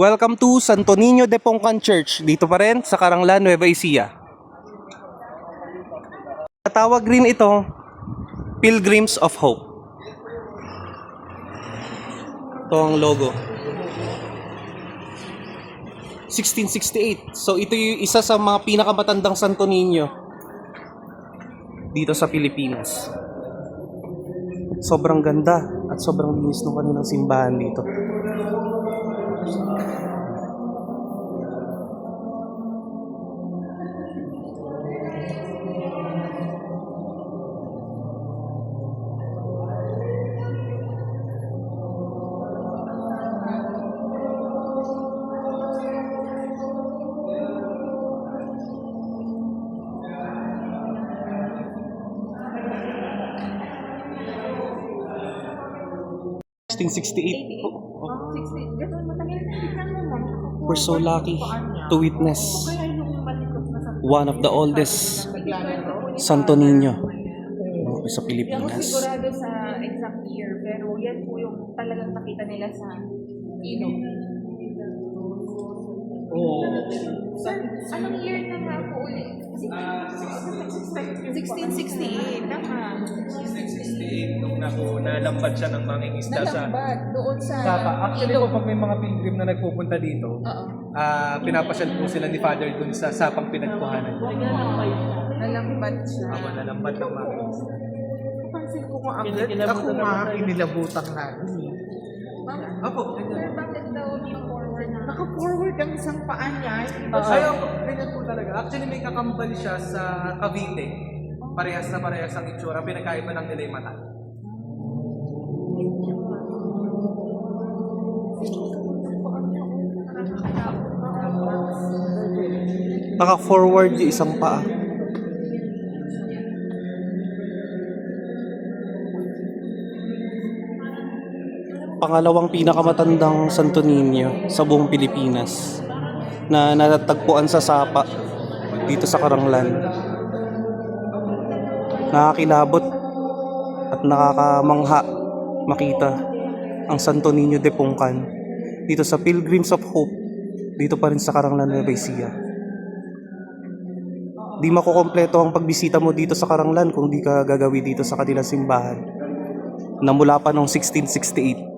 Welcome to Santo Niño de Pongcan Church. Dito pa rin sa Karanglan, Nueva Ecija. Tawag rin ito Pilgrims of Hope. Ito ang logo. 1668. So ito yung isa sa mga pinakamatandang Santo Niño dito sa Pilipinas. Sobrang ganda at sobrang linis ng kanilang simbahan dito. Oh, 1668. 60. Ganun, matagal na tignan mo, ma'am. We're so lucky to witness Kaya yung malikot na sa one of the oldest. Santo Niño no, sa Hindi ako Pilipinas. sigurado sa exact year, pero yan po yung talagang nakita nila sa ilog. Oo. Sir, anong year na nga po ulit? 1668, tama. 1668 nung naku, nalambat siya ng manging isda sa Nalambat doon sa Sapa. Actually ilog. po, pag may mga pilgrim na nagpupunta dito, Oo. ah pinapasyal po sila ni Father dun sa sapang pinagkuhanan. Nalambat siya. Ako, nalambat ng manging isda. Pansin ko kung agad. Ako nga, kinilabutan na. Ma'am, Apo, sir, bakit daw naka-forward na? Naka-forward ang isang paa niya. Ayaw po, ganyan po talaga. Actually, may kakambal siya sa Cavite. Parehas na parehas ang itsura. Pinagkaiba lang nila yung mata. Naka-forward yung isang paa. Pangalawang pinakamatandang Santo Niño sa buong Pilipinas na natatagpuan sa Sapa dito sa Karanglan. Nakakilabot at nakakamangha makita ang Santo Niño de Pongcan dito sa Pilgrims of Hope dito pa rin sa Karanglan Nueva Ecija. Di makukompleto ang pagbisita mo dito sa Karanglan kung di ka gagawi dito sa kanilang simbahan na mula pa noong 1668.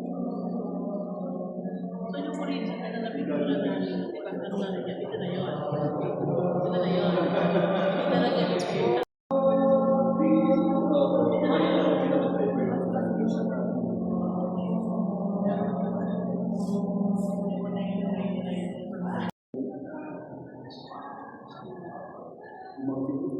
Ang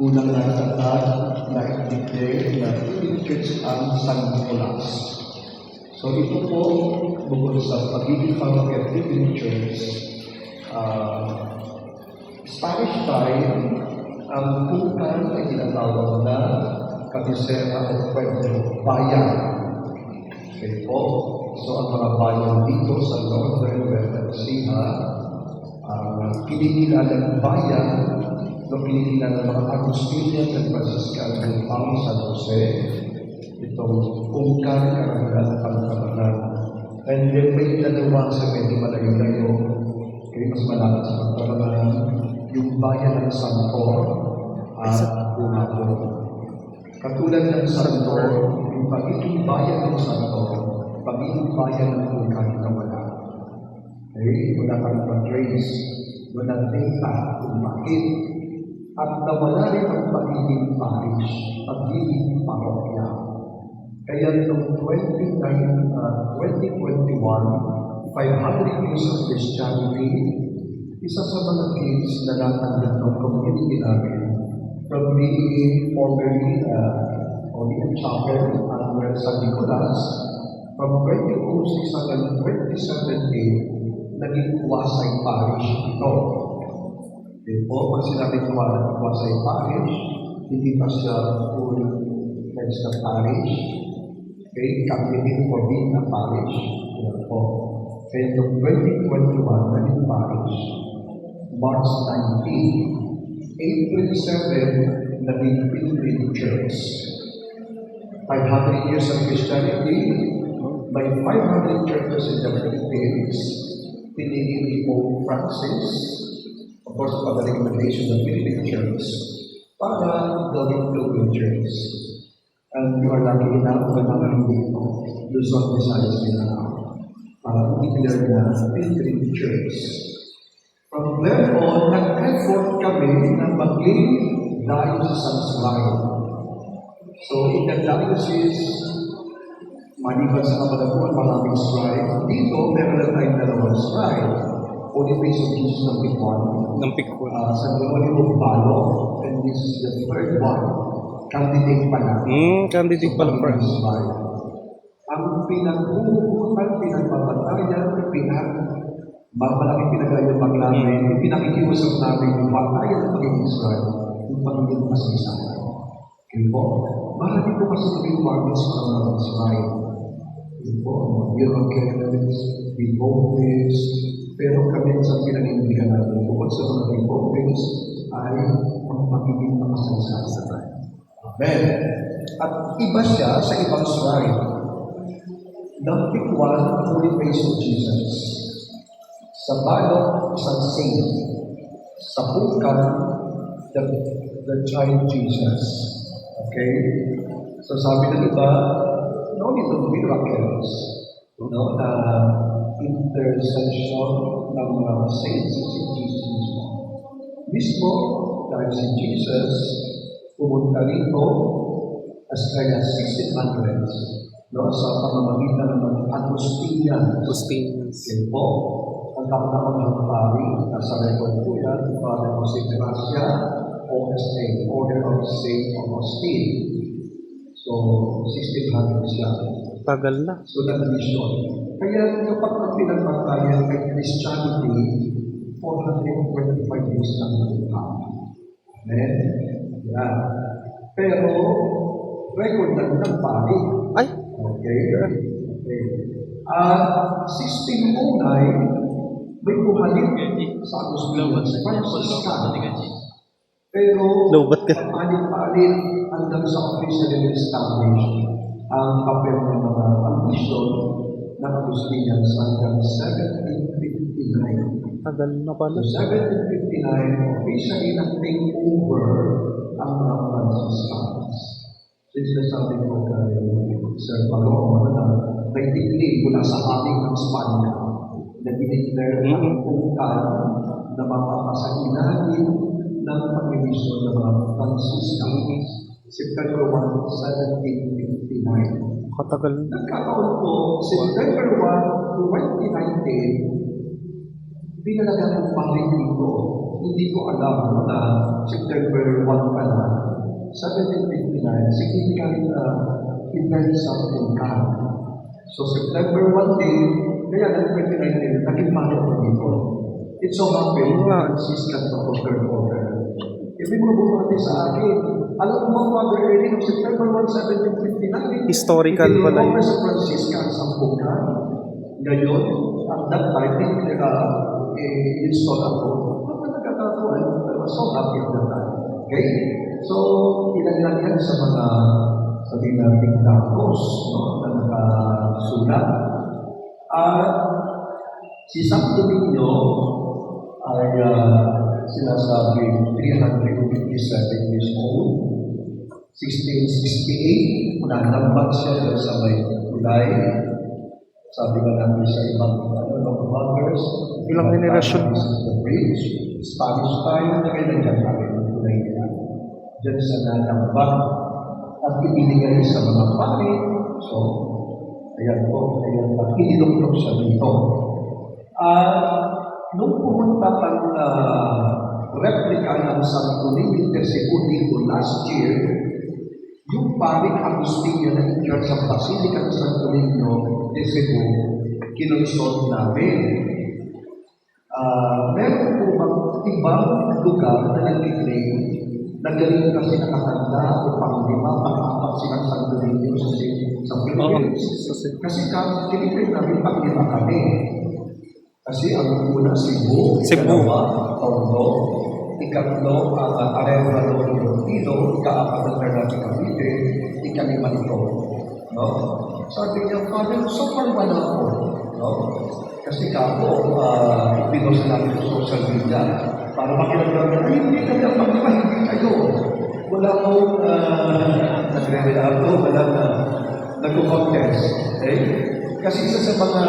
Unang natatag na i-declare na pilgrim church ang San Nicolas. So ito po, bukod sa pagiging parokya pilgrim church, ah, Spanish time, ang pungkan ay tinatawag na kabisera o pueblo, bayan. Okay po. So ang mga bayan dito sa Northern Ecija, ang pinililan ng bayan, pinililan ng mga Agustinian at Franciscan ng San Jose, So, kung kaya karangalan at pagkakaroon. And then may dalawa sa medyo malayo-layo, kaya mas malapit sa pagkakaroon, yung bayan ng Santor at Bumato. Katulad ng Santor, yung pagiging bayan ng Santor, pagiging bayan ng Vulcan na wala. Okay, wala kang mag-trace, wala data kung. At nawala rin ang pagiging parish, pagiging parokya. Kaya noong 29, uh, 2021, 500 years of Christianity, isa sa mga kids na natanggap ng community namin from being formerly uh, only a chapel under San Nicolas, from 2006 hanggang 2017, naging Wasay Parish ito. Then po, pag sinabing Wasay Parish, hindi pa siya full fledged na parish. Okay, committed for being a parish. Yan po. Kaya noong 2021, naging parish. March 19, April 7, naging Pilgrim Church. 500 years of Christianity, by 500 churches in the Philippines, pinili ni Pope Francis, of course, for the recommendation of Philippine Church, para gawing Pilgrim Church. And you are lucky enough na naman dito, Luzon, Visayas, Mindanao, para i-declare na Pilgrim Church. From there on, nag-effort kami na maging diocesan line. So, in the diocese, maliban sa kapalabuan, maraming shrine. Dito, meron na tayong dalawang shrine. Holy Face of Jesus ng Picon, Ng Pikwan. uh, sa Geronimo Balo, and this is the third one. Candidate pa na. Hmm, candidate pala for Sa shrine. Ang pinagbubukan, pinagpapatayan, pinag Malaki pinagayaman namin, yung pinakikiusap namin yung patayan ng pagiging Israel, yung pagiging masaysayan. Yun po. Marami po kasi naging partners para mga Israel. Yun po, miracles, devotees, pero kami sa pinag-ibigan natin, bukod sa mga devotees, ay ang pagiging makasaysayan. Amen. At iba siya sa ibang shrine. Ng Pikwan, Holy Face of Jesus. Sa Balok, isang saint. Sa Pulkan, the, the child Jesus. Okay? So sabi ng iba, no need of miracles. No, na intercession ng mga saints si Jesus mismo. Mismo, dahil si Jesus, pumunta rito as kaya 1600s, no, sa pamamagitan ng mga Agustinians. Agustinians. Yun po, ang kapanahon ng pari, nasa record po yan, Father Jose Gracia, OSA, Order of St. Augustine. So, 1600 siya. Tagal na. So, na mission. Kaya kapag ang pinagpatayan kay Christianity, 425 years lang yung Amen? Yan. Pero, record lang ng pari. Ay, Okay? Okay. Ah, 1609, may bumalik sa Agustinians, Franciscan. Pero, Lobat ka. palit-palit hanggang sa officially established ang papel ng mga ang mission ng Agustinians hanggang 1759. tagal na pala. So 1759, officially nag-take over ang mga Franciscans. Since nasabi ko kay Sir Paloma na may decree mula sa ating ng Spanya na dineclare ang pungkan na mapapasakinahin ng pag-emisyon ng mga Franciscans. September 1, 1759. Katagal na. Nagkataon po, September 1, 2019, binalaga ng pari dito. Hindi ko alam na September 1 pa na, 1759, significant uh, event sa Pungkan. So September 1 day, kaya ng 2019, naging pari ko dito. It so Wow. Franciscan third order. Ibig mo bumati sa akin, alam mo, Father Ernie, noong September 1, 1759, Historical pala yun. Piniloffer sa Franciscan sa Pungkan. Ngayon, at that time, nila eh, install ako. Nagkakatuan? I was so happy at that. Okay? So, ilan sa mga sabihin natin tapos, no, na nakasulat. At si Santo Niño ay uh, sinasabi 357 years old. 1668, nanambak siya sa may kulay. Sabi nga natin sa ibang ano, no, bloggers. Ilang generasyon? The bridge. Spanish time, na dyan kami ng kulay nila. Diyan sa nanambak at ibinigay sa mga pare. So, ayan po, ayan at iniluklok siya dito. At nung pumunta pang uh, replica ng Santo de Segundo last year, yung paring Agustinio na in charge sa Basilica ng Santo Niño de Cebu, kinonsult namin. Ah, meron po bang ibang lugar na nag-claim na ganun kasi nakatanda o panglima, pang-apat silang Santo Niño sa, sa Philippines? Kasi kami, kinipin namin panglima kami. Kasi ang una Cebu, Cebu. ikalawa, Tondo, ikatlo, ang uh, Arevalo, Iloilo, ikaapat na Ternate, Cavite, ikalima ito. No? Sabi niya, Father, so far ba na ako? No? Kasi kako, uh, pinost namin sa social media para makiramdam na, ay, hindi kami ang panglima, hindi kayo. Wala akong uh, nagre-relado, wala na nag-contest. Okay? Kasi isa sa mga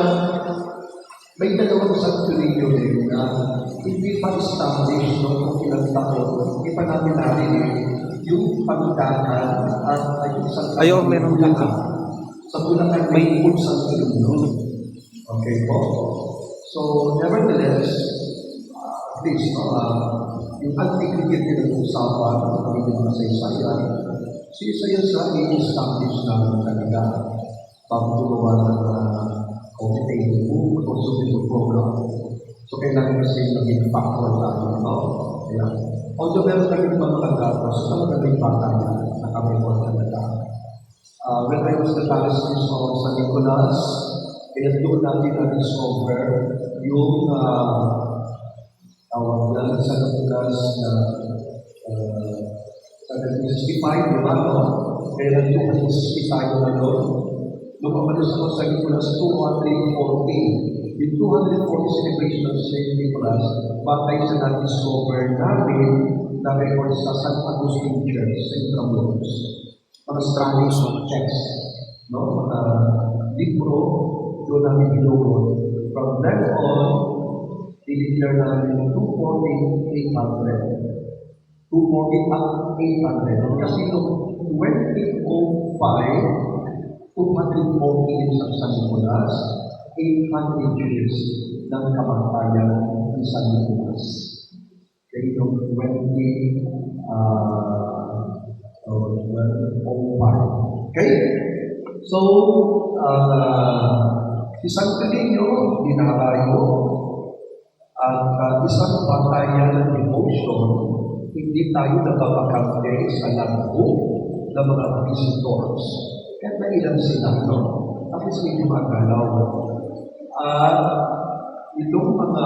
may dalawang Niño din na hindi pa established no, kung ilang taon, hindi pa namin narinig yung pagdakan at yung Santo Ayaw, meron din Bulacan. Sa Bulacan may un Santo Niño. Okay po? So, nevertheless, uh, at least, no, uh, yung antiquity din ng usapan ng pagiging masaysayan, si Isaiah sa i-establish namin talaga bago gumawa ng uh, committee book o susunod program. So, kailangan kasi maging factual tayo, no? Kaya, although meron kami mga pagkakos, so talaga may bata na nakamemor talaga. Uh, when I was the priest of San Nicolas, kaya doon natin na-discover yung uh, tawag yan sa Nicolas na uh, sa 1965, di ba, no? Kaya nag-260 tayo na doon. Umalis ako sa Nicolas 240, yung 240 celebration of St. Nicholas, batay sa na-discover namin na record sa San Agustin Church sa Intramuros. Mga Spanish text, no? mga libro, doon namin inuod. From then on, i-declare namin yung 240, 800. 240 at 800. Kasi noong 2005, 240 years of San Nicolas, 800 years ng kamatayan ni San Nicolas. Okay, noong 20, uh, oh, 2005. Okay? So, uh, si Santo Niño, dinarayo, at uh, isang batayan ng devotion, hindi tayo nababakante sa lagbo ng mga visitors. Kahit na ilan sila, no? At least medyo magalaw. At itong mga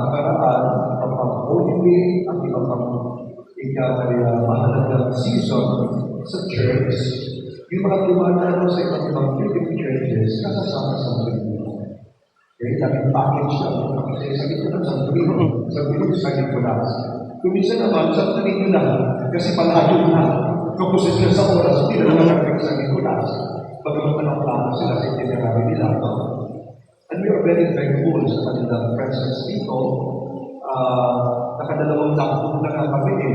nakaraan, kapag Holy Week at iba pang ikaway uh, mahalagang season sa church, yung mga dumadaan sa iba't ibang Philippine churches, kasasama sa Pilipinas. Okay, dapat package siya. Kasi sa gito ng Santo Niño, sa gito sa Nicolas. Kumisa naman, Santo Niño lang, kasi malayo na. Kapos sila sa oras, hindi na naman nagpag sa Nicolas. Ng plano sila sa itinerary nila. And we are very thankful sa kanilang presence dito. Uh, nakadalawang taon na nga kami eh.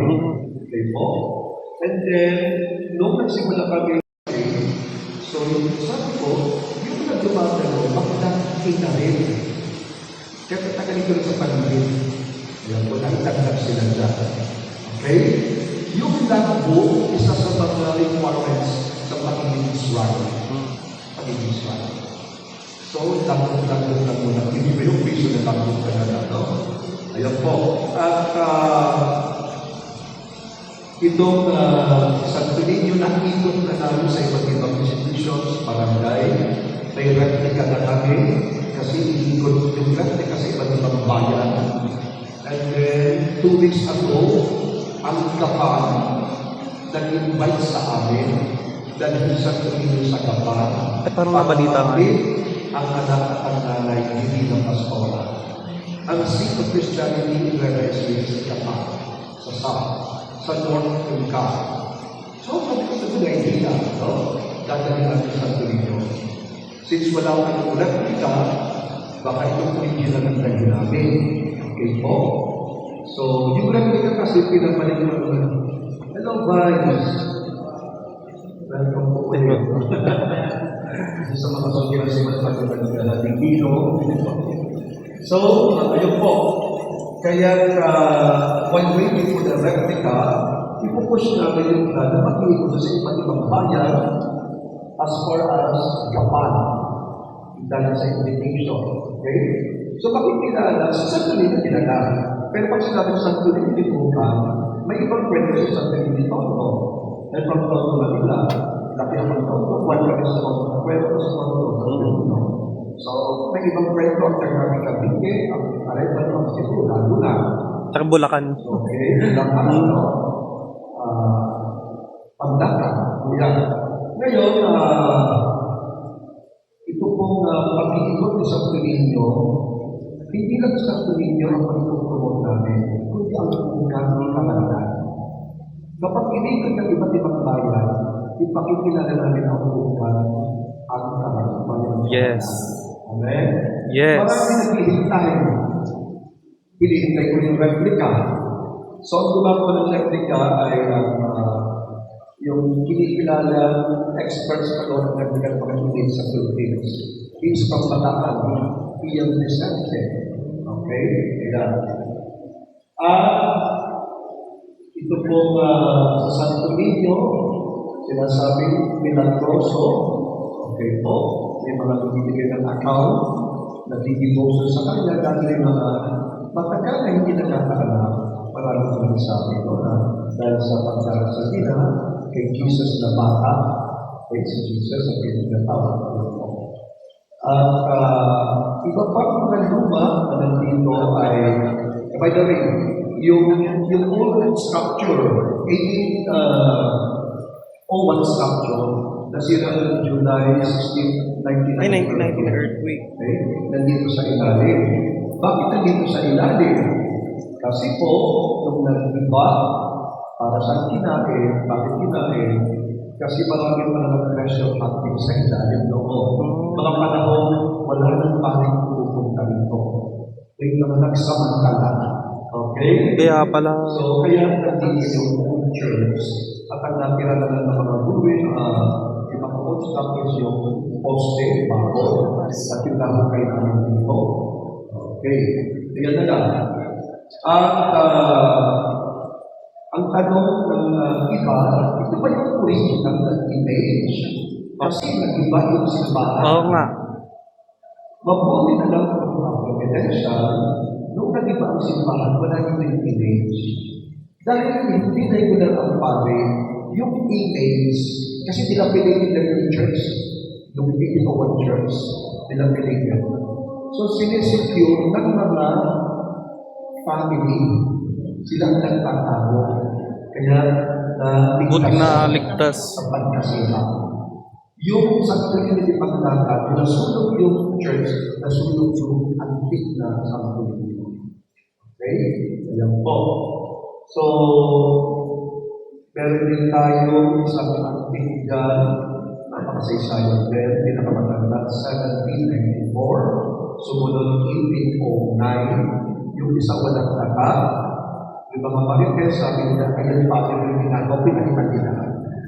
Okay po. And then, nung nagsimula kami So, sabi ko, yung nagdumagano, makakita rin. Kaya tatagalin ko rin sa paligid. Ayan po, nagtagdag sila dyan. Okay? Lagbo, isa sa mga requirements sa pagiging Israel. Pagiging Israel. So, lagbo-lagbo lang muna. Hindi ba yung piso na lagbo talaga, no? Ayan po. At, uh, Itong uh, Santo Niño nakikot na namin sa iba't ibang institutions, barangay, may replica na kami kasi iikot yung replica sa iba't ibang bayan. And then, two weeks ago, ang Kapan nag-invite sa amin dahil sa tumingin sa kapal. Ay, parang nabalita nga. ang anak at ang nanay hindi ng pastora. Ang seat of Christianity rests sa kapal, sa south, sa north and south. So, it's a good idea, no? Dadalhin natin sa Tulinyo. Since wala kang replica, baka ito po hindi lang ang dahil namin. Okay po? So, yung replica kasi pinabalik mo naman. Hello, guys! Welcome po kayo. sa mga sosyo sa mga pagkakas natin dito. So, ayun po. Kaya uh, while waiting for the replica, ipupush namin yung plan na makikita sa iba't ibang bayan as far as Japan. Dahil sa invitation. Okay? So, makikilala sa Santo Niño kilala. Pero pag sinabi sa Santo Niño Tibukan, may ibang kwento sa Tondo. And from Tondo Manila, laki ang Tondo, one kami sa Tondo, kwento sa Santo Niño. So, may ibang kwento ang Tagalog Cavite, ang Arepa ng Cebu, lalo na. Tsaka Bulacan. Okay, ang ano, ah, pagdaka, yan. Ngayon, ah, ito pong uh, pag-iikot Santo Niño, hindi lang sa Niño ang pag-ipromote namin, kundi ang bukan ng kalandan. Kapag inikot ng iba't ibang bayan, ipakikilala namin ang bukan at kalandan. Yes. Amen? Yes. Marami naghihintay. Hinihintay ko yung replica. So, ang gumagawa ng replica ay ang ah, yung kinikilala experts sa loob ng mga hindi sa Philippines. It's from Bataan, Ian Vicente. Okay? Ayan. At ito pong ah, sa Santo Niño, sinasabing milagroso. Okay po, may mga nagbibigay ng account, nagdidiboso sa kanya dahil may mga matagal na hindi nakakaalam. Maraming mga sabi ko na dahil sa pagdarasal nila kay Jesus na bata, kay si Jesus ang pinagatawa ko. At ah, iba pa mga luma na nandito ay, by the way, yung, yung old structure, 18, uh, O1 structure, nasira noong July 16, 1999. Ay, 1919 earthquake. Okay? Nandito sa ilalim. Bakit nandito sa ilalim? Kasi po, nung nag-iba, para sa kinain, bakit kinain? Kasi marami pa naman pressure active sa ilalim noon. Mga panahon, wala nang paring pupunta rito. May mga nagsamantala. Okay? Kaya pala, So, kaya nandito yung church at ang natira na lang ng mga ruin, uh, yung mga old structures yung poste, bago, at yung lahukay namin dito. Okay. Tingnan na lang. At uh, ang tanong ng uh, iba, ito ba yung original na image? Kasi nag-iba yung simbahan. oo nga. Mabuti na lang kung mga providential, nung nag-iba ang simbahan, wala yung image. Dahil hindi regular ang pare, yung image, kasi pinapili nila yung church, yung Pilipinan church, pinapili nila. So, sinesecure ng mga family, sila ang nagtatago. Kaya, na Buti na ligtas. sa pagkasira. Yung sa community paglakat, nasunog yung church, nasunog yung antik na santuario. Okay? Ayan po. So, meron din tayo isang antik dyan, napakasaysayan din, pinakamatanda, 1794, sumunod 1809, yung isang walang taka, yung mga marites, sabi nila, ayan pa yung ginagawa, pinakita nila.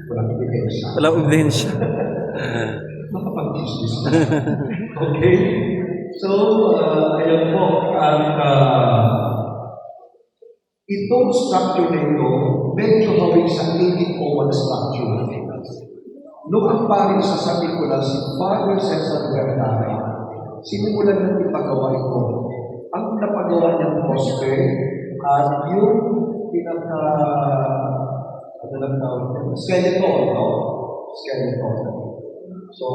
Walang ebidensya. Walang ebidensya. Makapag-business okay? So, uh, ayan po, at uh, itong structure na ito, medyo hawig sa 1801 structure. Noong ang paring sa San Nicolas, si Father Cesar Bernay, sinimulan ng ipagawa ito. Ang napagawa niyang poste at yung pinaka ano lang tawag niya? skeleton, no? Skeleton. So,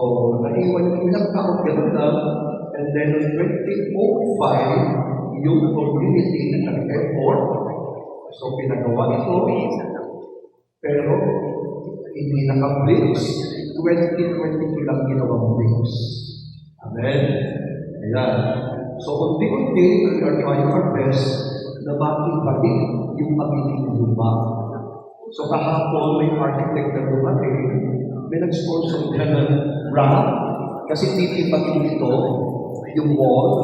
naiwan yung ilang taon ganun lang. And then, in 2005, yung community na nag-effort. So, pinagawa ito. Pero, Hindi naka-bricks. 2022 lang ginawang bricks. Amen? Ayan. So, unti-unti, we are trying our best na makibalik yung abiling luma. So, kahapon may architect na dumating, may nag-sponsor ka ng ramp kasi titibagin nito yung wall.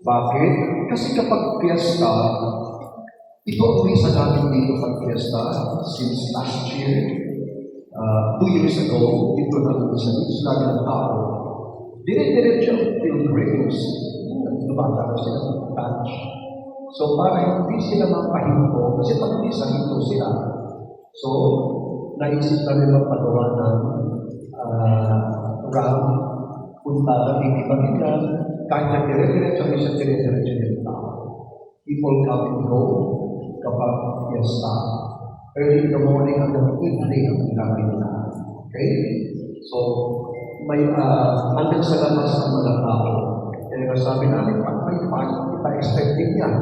Bakit? Kasi kapag piyesta, ito ang isa namin dito pag piyesta since last year, uh, two years ago, dito na sa isla ng tao. Dire-diretso ang pilgrims. Lumata sila ng touch. So, para hindi sila mapahinto, kasi pag isa hinto sila. So, naisip na nila pagawa ng uh, round, punta na titiba nila, kahit na dire-diretso, may sa dire-diretso yung tao. People come and go kapag fiesta. Early in the morning hanggang evening ang ginamit nila. Okay? So, may uh, andun sa labas ng mga tao. Kaya sabi namin, pag may party, ipa-expecting yan.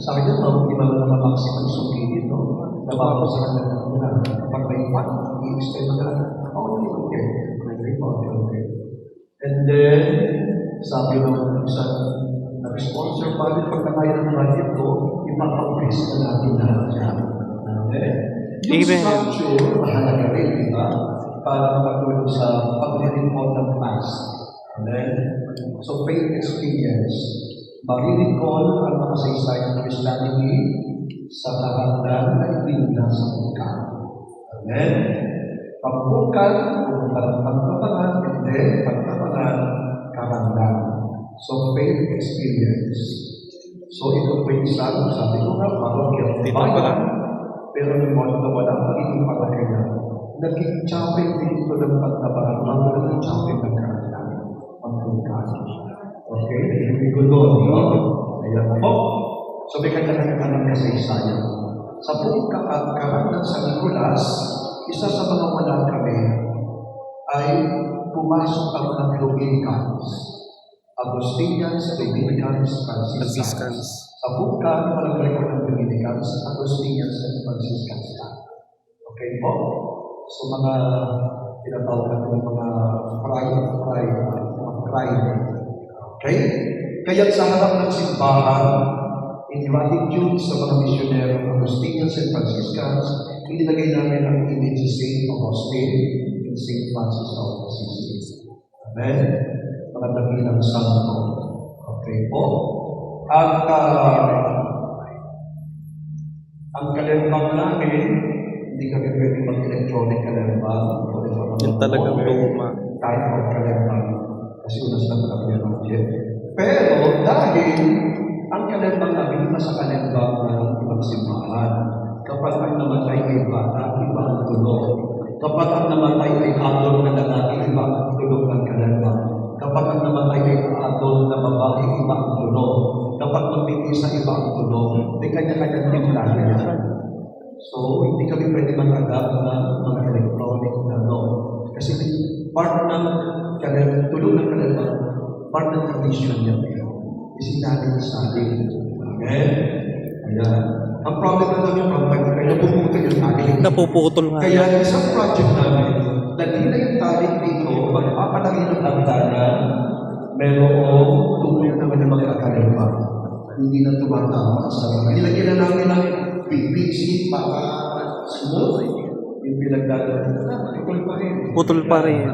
Sabi niya, mga di ba naman maximum suki dito? Nabago sa kanila na kapag may party, i-expect na lang, oh, hindi okay. Okay, okay, okay. And then, sabi ng isang nag-sponsor pa rin pag ng budget na natin yan. Okay? Yung Amen. structure, mahalaga rin, di ba? Para makatulong sa pag-report ng past. Amen? So, faith experience. Marirecall ang mga saysay ng Christianity sa kahandan na ibinigyan sa bungkan. Amen? Pagbukan, pagkapangan, and then pagkapangan, kahandan. So, faith experience. So, ito po yung isang, sabi ko nga, parang Dito bayan. Pero nung wala na wala, magiging palakaya. Naging chopping din ito ng pagtabahan, mga naging chopping ng kahandan. Pagbukan. Okay? Hindi ko doon, no? Ayan po. So, may kanya-kanya kasaysayan. Sa buong kahandan sa Nicolas, isa sa mga wala kami ay pumasok ang mga Dominicans. Agustinians, Dominicans, Franciscans. Sa buka, malagay ko ng Dominicans, Agustinians, at Franciscans na. Okay po? So mga tinatawag natin ng mga pride, pride, mga pride. Okay? Kaya sa harap ng simbahan, in gratitude sa mga misyonero Agustinians and Franciscans, inilagay namin ang image ni St. Augustine and St. Francis of Assisi. Amen? Mga dakilang santo. Okay po? At uh, ang kalembang namin, hindi kami pwede mag-electronic kalembang. Yung talagang luma. Kahit mag-kalembang. Kasi unas lang kami ng budget. Pero dahil ang kalembang namin nasa kalembang ng ibang simbahan, kapag ang namatay ay bata, iba ang tulog. Kapag ang namatay ay adol na lalaki, iba ang tulog ng kalembang. Kapag ang namatay ay adol na babae, iba ang tulog. Kapag magpipisa, iba ang tulog. May kanya-kanya timplahe yan. So, hindi kami pwede mag-adapt ng mga electronic na no. Kasi part ng kalem, tulog ng kalembang, part ng tradition niya. Isinali sa atin. Amen? Ayan. Ang problem na namin, kapag kaya pumunta yung ating Napuputol nga. kaya isang project namin, nagila yung talent dito, magpapalaki ng hagdanan, merong tuloy naman yung mga kakalima. Hindi na tumatama sa mga. Nilagyan na namin ng PVC para smooth. Yung pinagdadaan. Tukol pa rin. Putol pa rin.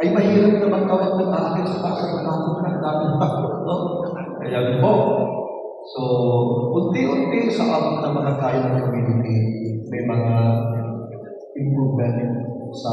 Ay mahirap na magtawag ng akin sa pasar ng ako ng dami no? Kaya po. So, unti-unti sa abot ng mga kaya ng community, may mga improvement sa